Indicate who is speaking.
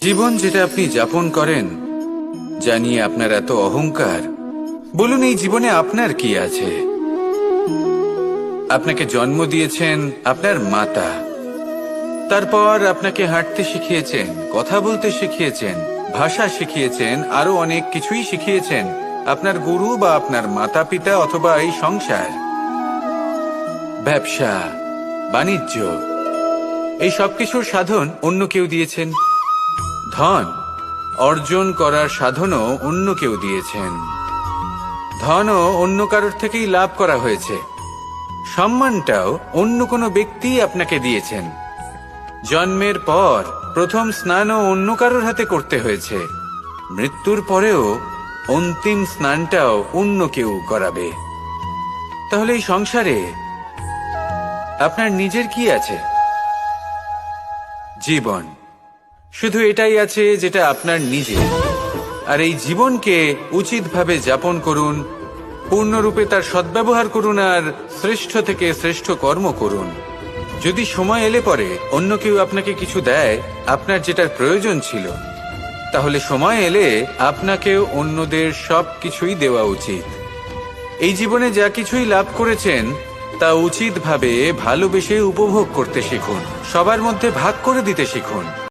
Speaker 1: জীবন যেটা আপনি যাপন করেন জানিয়ে আপনার এত অহংকার, বলুন এই জীবনে আপনার কি আছে? আপনাকে জন্ম দিয়েছেন আপনার মাতা, তারপর আপনাকে হাঁটতে শিখিয়েছেন, কথা বলতে শিখিয়েছেন, ভাষা শিখিয়েছেন, আরও অনেক কিছুই শিখিয়েছেন, আপনার গুরু বা আপনার মাতা পিতা অথবা এই সংসার। ব্যবসা, বাণিজ্য, এই সবকিছুর সাধন অন্য কেউ দিয়েছেন। ধন অর্জন করার সাধনও অন্য কেউ দিয়েছেন। ধনও অন্য কারোর থেকেই লাভ করা হয়েছে। সম্মানটাও অন্য কোনো ব্যক্তি আপনাকে দিয়েছেন। জন্মের পর প্রথম স্নানও অন্য কারোর হাতে করতে হয়েছে। মৃত্যুর পরেও অন্তিম স্নানটাও অন্য কেউ করাবে। তাহলে এই সংসারে আপনার নিজের কি আছে? জীবন। শুধু এটাই আছে যেটা আপনার নিজের। আর এই জীবনকে উচিতভাবে যাপন করুন, পূর্ণরূপে তার সদ্ব্যবহার করুন আর শ্রেষ্ঠ থেকে শ্রেষ্ঠ কর্ম করুন। যদি সময় এলে পরে অন্য কেউ আপনাকে কিছু দেয়, আপনার যেটার প্রয়োজন ছিল, তাহলে সময় এলে আপনাকেও অন্যদের সব কিছুই দেওয়া উচিত। এই জীবনে যা কিছুই লাভ করেছেন, তা উচিতভাবে ভালোবেসে উপভোগ করতে শিখুন, সবার মধ্যে ভাগ করে দিতে শিখুন।